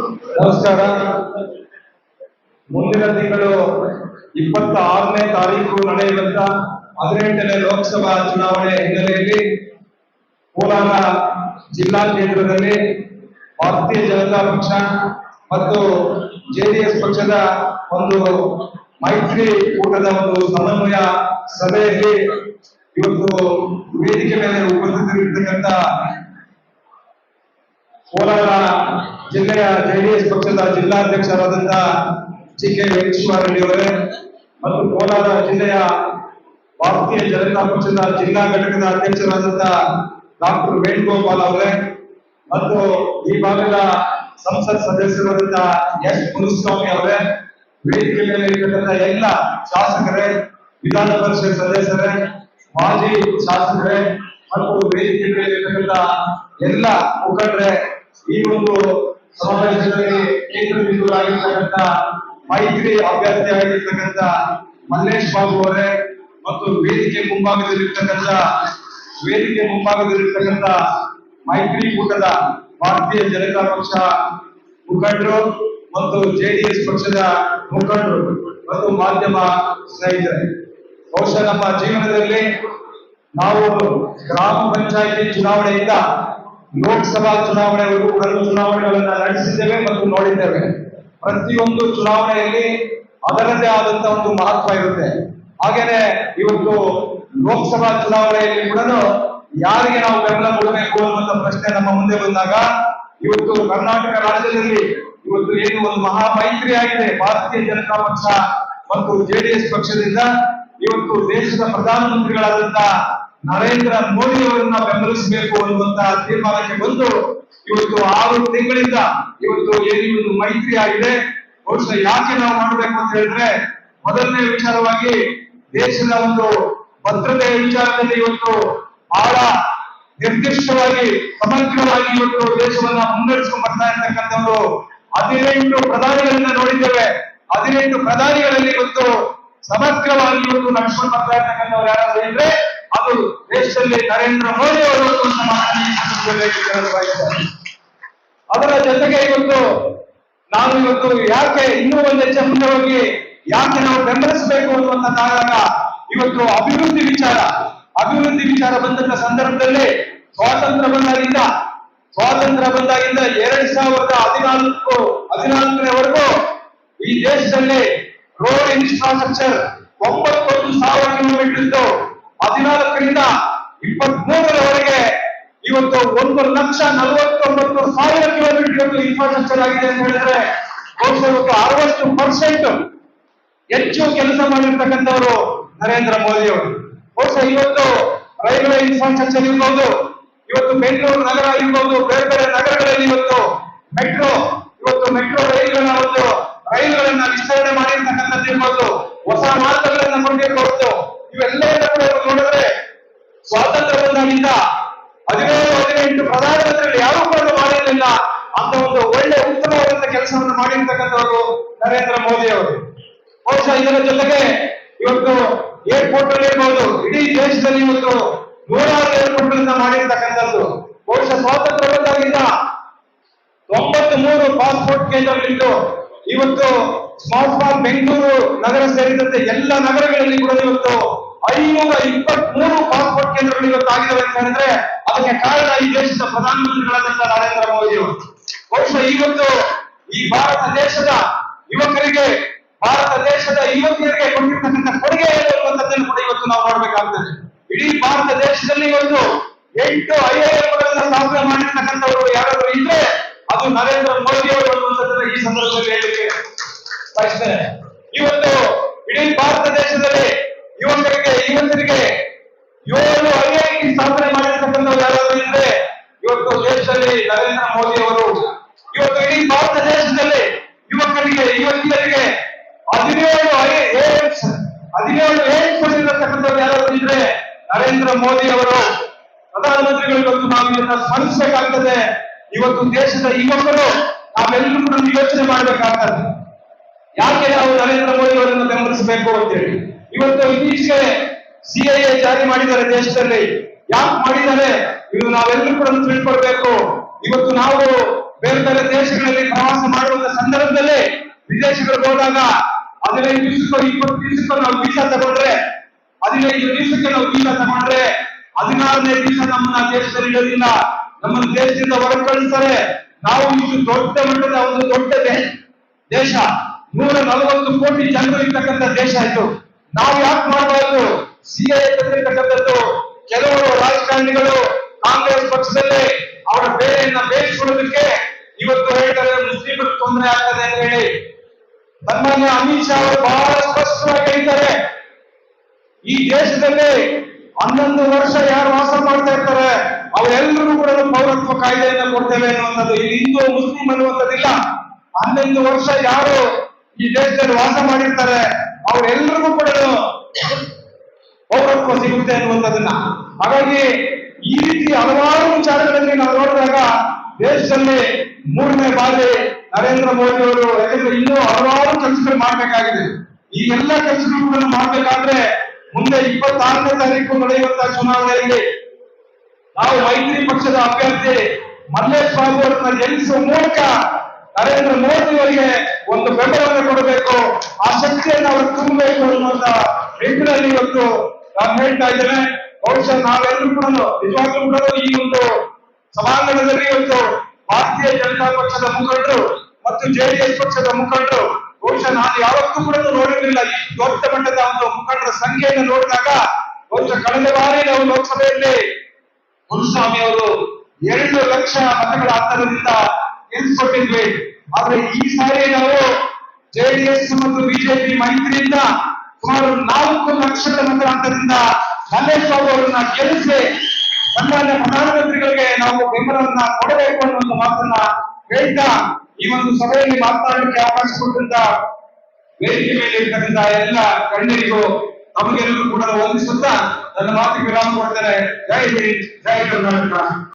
ನಮಸ್ಕಾರ. ಮುಂದಿನ ತಿಂಗಳು ಇಪ್ಪತ್ತ ಆರನೇ ತಾರೀಕು ನಡೆಯುವಂತ ಹದಿನೆಂಟನೇ ಲೋಕಸಭಾ ಚುನಾವಣೆ ಹಿನ್ನೆಲೆಯಲ್ಲಿ ಕೋಲಾರ ಜಿಲ್ಲಾ ಕೇಂದ್ರದಲ್ಲಿ ಭಾರತೀಯ ಜನತಾ ಪಕ್ಷ ಮತ್ತು ಜೆಡಿಎಸ್ ಪಕ್ಷದ ಒಂದು ಮೈತ್ರಿ ಕೂಟದ ಒಂದು ಸಮನ್ವಯ ಸಭೆಯಲ್ಲಿ ಇವತ್ತು ವೇದಿಕೆ ಮೇಲೆ ಉಪಸ್ಥಿತರಿರ್ತಕ್ಕಂಥ ಕೋಲಾರ ಜಿಲ್ಲೆಯ ಜೆಡಿಎಸ್ ಪಕ್ಷದ ಜಿಲ್ಲಾಧ್ಯಕ್ಷರಾದಂತಹ ಜಿ ಕೆ ವೆಂಕಟೇಶ್ವರ ರೆಡ್ಡಿ ಅವರೇ ಮತ್ತು ಕೋಲಾರ ಜಿಲ್ಲೆಯ ಭಾರತೀಯ ಜನತಾ ಪಕ್ಷದ ಜಿಲ್ಲಾ ಘಟಕದ ಅಧ್ಯಕ್ಷರಾದಂತಹ ಡಾಕ್ಟರ್ ವೇಣುಗೋಪಾಲ್ ಅವರೇ ಮತ್ತು ಈ ಭಾಗದ ಸಂಸತ್ ಸದಸ್ಯರಾದಂತಹ ಎಸ್ ಮುನಿಸ್ವಾಮಿ ಅವರೇ, ವೇದಿಕೆ ಮೇಲೆ ಇರ್ತಕ್ಕಂಥ ಎಲ್ಲ ಶಾಸಕರೇ, ವಿಧಾನ ಪರಿಷತ್ ಸದಸ್ಯರೇ, ಮಾಜಿ ಶಾಸಕರೇ ಮತ್ತು ವೇದಿಕೆ ಮೇಲೆ ಎಲ್ಲ ಮುಖಂಡರೇ, ಈ ಒಂದು ಸಮಾವೇಶದಲ್ಲಿ ಮೈತ್ರಿ ಅಭ್ಯರ್ಥಿಯಾಗಿರ್ತಕ್ಕಂಥ ಮಲ್ಲೇಶ್ ಬಾಬು ಅವರೇ ಮತ್ತು ವೇದಿಕೆ ಮುಂಭಾಗದಲ್ಲಿರ್ತಕ್ಕಂಥ ವೇದಿಕೆ ಮುಂಭಾಗದಲ್ಲಿರ್ತಕ್ಕಂಥ ಮೈತ್ರಿಕೂಟದ ಭಾರತೀಯ ಜನತಾ ಪಕ್ಷ ಮುಖಂಡರು ಮತ್ತು ಜೆಡಿಎಸ್ ಪಕ್ಷದ ಮುಖಂಡರು ಮತ್ತು ಮಾಧ್ಯಮ ಸ್ನೇಹಿತರೆ. ಬಹುಶಃ ನಮ್ಮ ಜೀವನದಲ್ಲಿ ನಾವು ಗ್ರಾಮ ಪಂಚಾಯಿತಿ ಚುನಾವಣೆಯಿಂದ ಲೋಕಸಭಾ ಚುನಾವಣೆವರೆಗೂ ಕೂಡ ಚುನಾವಣೆಗಳನ್ನ ನಡೆಸಿದ್ದೇವೆ ಮತ್ತು ನೋಡಿದ್ದೇವೆ. ಪ್ರತಿಯೊಂದು ಚುನಾವಣೆಯಲ್ಲಿ ಅದರದೇ ಆದಂತ ಒಂದು ಮಹತ್ವ ಇರುತ್ತೆ. ಹಾಗೇನೆ ಇವತ್ತು ಲೋಕಸಭಾ ಚುನಾವಣೆಯಲ್ಲಿ ಕೂಡ ಯಾರಿಗೆ ನಾವು ಬೆಂಬಲ ಕೊಡಬೇಕು ಅನ್ನುವಂತ ಪ್ರಶ್ನೆ ನಮ್ಮ ಮುಂದೆ ಬಂದಾಗ, ಇವತ್ತು ಕರ್ನಾಟಕ ರಾಜ್ಯದಲ್ಲಿ ಇವತ್ತು ಏನು ಒಂದು ಮಹಾ ಮೈತ್ರಿ ಆಗಿದೆ, ಭಾರತೀಯ ಜನತಾ ಪಕ್ಷ ಮತ್ತು ಜೆಡಿಎಸ್ ಪಕ್ಷದಿಂದ, ಇವತ್ತು ದೇಶದ ಪ್ರಧಾನಮಂತ್ರಿಗಳಾದಂತ ನರೇಂದ್ರ ಮೋದಿ ಅವರನ್ನ ಬೆಂಬಲಿಸಬೇಕು ಅನ್ನುವಂತಹ ತೀರ್ಮಾನಕ್ಕೆ ಬಂದು ಇವತ್ತು ಆರು ತಿಂಗಳಿಂದ ಇವತ್ತು ಏನು ಒಂದು ಮೈತ್ರಿ ಆಗಿದೆ ಬಹುಶಃ ಯಾಕೆ ನಾವು ಮಾಡಬೇಕು ಅಂತ ಹೇಳಿದ್ರೆ, ಮೊದಲನೇ ವಿಚಾರವಾಗಿ ದೇಶದ ಒಂದು ಭದ್ರತೆಯ ವಿಚಾರದಲ್ಲಿ ಇವತ್ತು ಬಹಳ ನಿರ್ದಿಷ್ಟವಾಗಿ, ಸಮಗ್ರವಾಗಿ ಇವತ್ತು ದೇಶವನ್ನ ಮುನ್ನಡೆಸ್ಕೊಂಡು ಬರ್ತಾ ಇರ್ತಕ್ಕಂಥವ್ರು ಹದಿನೆಂಟು ಪ್ರಧಾನಿಗಳನ್ನ ನೋಡಿದ್ದೇವೆ. ಹದಿನೆಂಟು ಪ್ರಧಾನಿಗಳಲ್ಲಿ ಇವತ್ತು ಸಮಗ್ರವಾಗಿ ಇವತ್ತು ನಡೆಸಿಕೊಂಡು ಬರ್ತಾ ಇರ್ತಕ್ಕಂಥವ್ರು ಯಾರಾದ್ರೂ ಅದು ದೇಶದಲ್ಲಿ ನರೇಂದ್ರ ಮೋದಿ ಅವರು ಅದರ ಜೊತೆಗೆ ಇವತ್ತು ನಾವು ಇವತ್ತು ಯಾಕೆ ಇನ್ನೂ ಒಂದು ಹೆಚ್ಚ ಮುಂದೆ ಹೋಗಿ ಯಾಕೆ ನಾವು ಬೆಂಬಲಿಸಬೇಕು ಕಾರಣ ಇವತ್ತು ಅಭಿವೃದ್ಧಿ ವಿಚಾರ. ಅಭಿವೃದ್ಧಿ ವಿಚಾರ ಬಂದಂತ ಸಂದರ್ಭದಲ್ಲಿ ಸ್ವಾತಂತ್ರ್ಯ ಬಂದಾಗಿಂದ ಸ್ವಾತಂತ್ರ್ಯ ಬಂದಾಗಿಂದ ಎರಡ್ ಸಾವಿರದ ಹದಿನಾಲ್ಕು, ಹದಿನಾಲ್ಕರವರೆಗೂ ಈ ದೇಶದಲ್ಲಿ ರೋಡ್ ಇನ್ಫ್ರಾಸ್ಟ್ರಕ್ಚರ್ ಒಂಬತ್ತೊಂದು ಸಾವಿರ ಕಿಲೋಮೀಟರ್ ಇದ್ದು ಹದಿನಾಲ್ಕರಿಂದ ಇಪ್ಪತ್ತ್ ಮೂರರವರೆಗೆ ಇವತ್ತು ಒಂದು ಲಕ್ಷ ನಲವತ್ತೊಂಬತ್ತು ಸಾವಿರ ಕಿಲೋಮೀಟರ್ ಇನ್ಫ್ರಾಸ್ಟ್ರಕ್ಚರ್ ಆಗಿದೆ ಅಂತ ಹೇಳಿದ್ರೆ ಬಹುಶಃ ಇವತ್ತು ಅರವತ್ತು ಪರ್ಸೆಂಟ್ ಹೆಚ್ಚು ಕೆಲಸ ಮಾಡಿರ್ತಕ್ಕಂಥವರು ನರೇಂದ್ರ ಮೋದಿ ಅವರು. ಬಹುಶಃ ಇವತ್ತು ರೈಲ್ವೆ ಇನ್ಫ್ರಾಸ್ಟ್ರಕ್ಚರ್ ಇರ್ಬೋದು, ಇವತ್ತು ಬೆಂಗಳೂರು ನಗರ ಇರ್ಬೋದು, ಬೇರೆ ಬೇರೆ ನಗರಗಳಲ್ಲಿ ಇವತ್ತು ಮೆಟ್ರೋ ಇವತ್ತು ಮೆಟ್ರೋ ರೈಲ್ಗಳನ್ನ ಒಂದು ರೈಲುಗಳನ್ನ ವಿಸ್ತರಣೆ ಮಾಡಿರ್ತಕ್ಕಂಥದ್ದು ಇರ್ಬೋದು. ಹೊಸ ಮಾರ್ಗಗಳನ್ನ ಮುಂದೆ ಇವತ್ತು ನೋಡಿದ್ರೆ ಸ್ವಾತಂತ್ರ್ಯ ಬಂದಾಗಿಂದ ಹದಿನೇಳು, ಹದಿನೆಂಟು ಪ್ರಧಾನಮಂತ್ರಿಗಳು ಯಾರು ಕೂಡ ಮಾಡಿರಲಿಲ್ಲ. ಅಂತ ಒಂದು ಒಳ್ಳೆ ಉತ್ತಮವಾದಂತ ಕೆಲಸವನ್ನು ಮಾಡಿರ್ತಕ್ಕಂಥವರು ನರೇಂದ್ರ ಮೋದಿ ಅವರು. ಬಹುಶಃ ಇದರ ಜೊತೆಗೆ ಇವತ್ತು ಏರ್ಪೋರ್ಟ್ ಅಲ್ಲಿ ಇರ್ಬೋದು. ಇಡೀ ದೇಶದಲ್ಲಿ ಇವತ್ತು ನೂರಾರು ಏರ್ಪೋರ್ಟ್ ಗಳನ್ನ ಮಾಡಿರ್ತಕ್ಕಂಥದ್ದು. ಬಹುಶಃ ಸ್ವಾತಂತ್ರ್ಯ ಬಂದಾಗಿಂದ ತೊಂಬತ್ತು ಮೂರು ಪಾಸ್ಪೋರ್ಟ್ ಕೇಂದ್ರಗಳಿದ್ದು ಇವತ್ತು ಸ್ಮಾರ್ಟ್ ಫಾರ್ಮ್ ಬೆಂಗಳೂರು ನಗರ ಸೇರಿದಂತೆ ಎಲ್ಲ ನಗರಗಳಲ್ಲಿ ಕೂಡ ಇವತ್ತು ಐನೂರ ಇಪ್ಪತ್ತ್ ಮೂರು ಪಾಸ್ಪೋರ್ಟ್ ಕೇಂದ್ರಗಳು ಇವತ್ತು ಆಗಿದ್ದಾವೆ ಅಂತ ಹೇಳಿದ್ರೆ ಅದಕ್ಕೆ ಕಾರಣ ಈ ದೇಶದ ಪ್ರಧಾನಮಂತ್ರಿಗಳಾದಂತ ನರೇಂದ್ರ ಮೋದಿ ಅವರು. ಬಹುಶಃ ಇವತ್ತು ಈ ಭಾರತ ದೇಶದ ಯುವಕರಿಗೆ, ಭಾರತ ದೇಶದ ಯುವತಿಯರಿಗೆ ಕೊಟ್ಟಿರ್ತಕ್ಕಂಥ ಕೊಡುಗೆ ಏನು ಅನ್ನುವಂಥದ್ದನ್ನು ಕೂಡ ಇವತ್ತು ನಾವು ನೋಡ್ಬೇಕಾಗ್ತದೆ. ಇಡೀ ಭಾರತ ದೇಶದಲ್ಲಿ ಇವತ್ತು ಎಂಟು ಐಐಎಂಗಳನ್ನ ಸ್ಥಾಪನೆ ಮಾಡಿರ್ತಕ್ಕಂಥವರು ಯಾರಾದ್ರೂ ಇದ್ರೆ ಅದು ನರೇಂದ್ರ ಮೋದಿ ಅವರು ಅನ್ನುವಂಥದ್ದನ್ನ ಈ ಸಂದರ್ಭದಲ್ಲಿ ಇವತ್ತು ಇಡೀ ಭಾರತ ದೇಶದಲ್ಲಿ ಯುವಕರಿಗೆ ಯುವಕರಿಗೆ ಏಳು ಐಐಟಿ ಸ್ಥಾಪನೆ ಮಾಡಿರ್ತಕ್ಕಂಥ ಯಾರಾದ್ರೂ ಇದ್ರೆ ಇವತ್ತು ದೇಶದಲ್ಲಿ ನರೇಂದ್ರ ಮೋದಿ ಅವರು, ಇವತ್ತು ಇಡೀ ಭಾರತ ದೇಶದಲ್ಲಿ ಯುವಕರಿಗೆ, ಯುವತಿಯರಿಗೆ ಹದಿನೇಳು ಏಮ್ಸ್ ಹದಿನೇಳು ಏಮ್ಸ್ ಕೊಟ್ಟಿರತಕ್ಕಂಥವ್ರು ಯಾರಾದ್ರೂ ಇದ್ರೆ ನರೇಂದ್ರ ಮೋದಿ ಅವರು ಪ್ರಧಾನಮಂತ್ರಿಗಳು ಇವತ್ತು ನಾವು ಇದನ್ನ ಸ್ಮರಿಸಬೇಕಾಗ್ತದೆ ಇವತ್ತು ದೇಶದ ಯುವಕರು ನಾವೆಲ್ಲರೂ ಕೂಡ ಯೋಚನೆ ಮಾಡಬೇಕಾಗ್ತದೆ. ಯಾಕೆ ನಾವು ನರೇಂದ್ರ ಮೋದಿ ಅವರನ್ನು ಬೆಂಬಲಿಸಬೇಕು ಅಂತೇಳಿ? ಇವತ್ತು ಇತ್ತೀಚೆಗೆ ಸಿಐಎ ಜಾರಿ ಮಾಡಿದ್ದಾರೆ ದೇಶದಲ್ಲಿ. ಯಾಕೆ ಮಾಡಿದ್ದಾರೆ? ಇದು ನಾವೆಲ್ಲರೂ ಕೂಡ ತಿಳ್ಕೊಳ್ಬೇಕು. ಇವತ್ತು ನಾವು ಬೇರೆ ಬೇರೆ ದೇಶಗಳಲ್ಲಿ ಪ್ರವಾಸ ಮಾಡುವಂತ ಸಂದರ್ಭದಲ್ಲಿ ವಿದೇಶಗಳಿಗೆ ಹೋದಾಗ ಹದಿನೈದು ದಿವಸಕ್ಕೂ ಇಪ್ಪತ್ತು ದಿವಸಕ್ಕೆ ನಾವು ವೀಸಾ ತಗೊಂಡ್ರೆ, ಹದಿನೈದು ದಿವಸಕ್ಕೆ ನಾವು ವೀಸಾ ತಗೊಂಡ್ರೆ, ಹದಿನಾರನೇ ದಿವಸ ನಮ್ಮನ್ನ ದೇಶದಲ್ಲಿ ಇಡೋದಿಲ್ಲ. ನಮ್ಮನ್ನ ದೇಶದಿಂದ ಹೊರಗೆ ಕಳಿಸ್ತಾರೆ ನಾವು ಇಷ್ಟು ದೊಡ್ಡ ಮಟ್ಟದ ಒಂದು ದೊಡ್ಡ ದೇಶ. ನೂರ ನಲವತ್ತು ಕೋಟಿ ಜನರು ಇರ್ತಕ್ಕಂಥ ದೇಶ ಇದು. ನಾವು ಯಾಕೆ ಮಾಡಬಾರದು? ಸಿಎ ತಂದಿರ್ತಕ್ಕಂಥದ್ದು ಕೆಲವರು ರಾಜಕಾರಣಿಗಳು ಕಾಂಗ್ರೆಸ್ ಪಕ್ಷದಲ್ಲಿ ಅವರ ಬೇರೆಯನ್ನ ಬೇಯಿಸಿಕೊಳ್ಳೋದಕ್ಕೆ ಇವತ್ತು ಹೇಳ್ತಾರೆ, ಮುಸ್ಲಿಮರು ತೊಂದರೆ ಆಗ್ತದೆ ಅಂತ ಹೇಳಿ. ಸನ್ಮಾನ್ಯ ಅಮಿತ್ ಶಾ ಅವರು ಬಹಳ ಸ್ಪಷ್ಟವಾಗಿ ಹೇಳ್ತಾರೆ. ಈ ದೇಶದಲ್ಲಿ ಹನ್ನೊಂದು ವರ್ಷ ಯಾರು ವಾಸ ಮಾಡ್ತಾ ಇರ್ತಾರೆ ಅವರೆಲ್ಲರಿಗೂ ಕೂಡ ಪೌರತ್ವ ಕಾಯ್ದೆಯನ್ನ ಕೊಡ್ತೇವೆ ಅನ್ನುವಂಥದ್ದು. ಇಲ್ಲಿ ಹಿಂದೂ, ಮುಸ್ಲಿಂ ಅನ್ನುವಂಥದ್ದಿಲ್ಲ. ಹನ್ನೊಂದು ವರ್ಷ ಯಾರು ಈ ದೇಶದಲ್ಲಿ ವಾಸ ಮಾಡಿರ್ತಾರೆ ಅವರೆಲ್ಲರಿಗೂ ಕೂಡ ಪೌರತ್ವ ಸಿಗುತ್ತೆ ಅನ್ನುವಂಥದ್ದನ್ನ. ಹಾಗಾಗಿ ಈ ರೀತಿ ಹಲವಾರು ವಿಚಾರಗಳಲ್ಲಿ ನಾವು ನೋಡಿದಾಗ ದೇಶದಲ್ಲಿ ಮೂರನೇ ಬಾರಿ ನರೇಂದ್ರ ಮೋದಿ ಅವರು ಯಾಕಂದ್ರೆ ಇನ್ನೂ ಹಲವಾರು ಕೆಲಸಗಳು ಮಾಡಬೇಕಾಗಿದೆ. ಈ ಎಲ್ಲ ಕೆಲಸಗಳನ್ನು ಮಾಡಬೇಕಾದ್ರೆ ಮುಂದೆ ಇಪ್ಪತ್ತಾರನೇ ತಾರೀಕು ನಡೆಯುವಂತಹ ಚುನಾವಣೆಯಲ್ಲಿ ನಾವು ಮೈತ್ರಿ ಪಕ್ಷದ ಅಭ್ಯರ್ಥಿ ಮಲ್ಲೇಶ್ ಬಾಬು ಅವರನ್ನ ಗೆಲ್ಲಿಸುವ ಮೂಲಕ ನರೇಂದ್ರ ಮೋದಿ ಅವರಿಗೆ ಒಂದು ಬೆಂಬಲವನ್ನು ಕೊಡಬೇಕು. ಆ ಶಕ್ತಿಯನ್ನು ಅವರು ತುಂಬಬೇಕು ಅನ್ನುವಂತ ನಿಟ್ಟಿನಲ್ಲಿ ಇವತ್ತು ನಾನು ಹೇಳ್ತಾ ಇದ್ದೇನೆ. ಬಹುಶಃ ನಾವೆಲ್ಲರೂ ಕೂಡ ನಿಜವಾಗ್ಲೂ ಕೂಡ ಈ ಒಂದು ಸಭಾಂಗಣದಲ್ಲಿ ಇವತ್ತು ಭಾರತೀಯ ಜನತಾ ಪಕ್ಷದ ಮುಖಂಡರು ಮತ್ತು ಜೆಡಿಎಸ್ ಪಕ್ಷದ ಮುಖಂಡರು, ಬಹುಶಃ ನಾನು ಯಾವತ್ತೂ ಕೂಡ ನೋಡಿರಲಿಲ್ಲ ಈ ದೊಡ್ಡ ಮಟ್ಟದ ಒಂದು ಮುಖಂಡರ ಸಂಖ್ಯೆಯನ್ನು ನೋಡಿದಾಗ, ಬಹುಶಃ ಕಳೆದ ಬಾರಿ ನಾವು ಲೋಕಸಭೆಯಲ್ಲಿ ಗುರುಸ್ವಾಮಿ ಅವರು ಎರಡು ಲಕ್ಷ ಮತಗಳ ಅಂತರದಿಂದ ಗೆಲ್ಲಿಸಿಕೊಟ್ಟಿದ್ವಿ ಆದ್ರೆ ಈ ಸಾರಿ ನಾವು ಜೆಡಿಎಸ್ ಮತ್ತು ಬಿಜೆಪಿ ಮೈತ್ರಿಯಿಂದ ಸುಮಾರು ನಾಲ್ಕು ಲಕ್ಷದ ಮತಾಂತರದಿಂದ ಮಲ್ಲೇಶ್ ಬಾಬು ಅವರನ್ನ ಗೆಲ್ಲಿಸಿ ಸನ್ಮಾನ್ಯ ಪ್ರಧಾನಮಂತ್ರಿಗಳಿಗೆ ನಾವು ಬೆಂಬಲವನ್ನ ಕೊಡಬೇಕು ಅನ್ನೋ ಒಂದು ಮಾತನ್ನ ಹೇಳ್ತಾ ಈ ಒಂದು ಸಭೆಯಲ್ಲಿ ಮಾತನಾಡಲಿಕ್ಕೆ ಅವಕಾಶ ಕೊಟ್ಟಂತ ವೇದಿಕೆ ಮೇಲೆ ಇರ್ತಕ್ಕಂತ ಎಲ್ಲ ಗಣ್ಯರಿಗೂ ತಮಗೆಲ್ಲರೂ ಕೂಡ ವಂದಿಸುತ್ತಾ ನನ್ನ ಮಾತಿಗೆ ವಿರಾಮ ಕೊಡ್ತಾರೆ ಜೈ ಹಿಂದ್, ಜೈ ಕರ್ನಾಟಕ.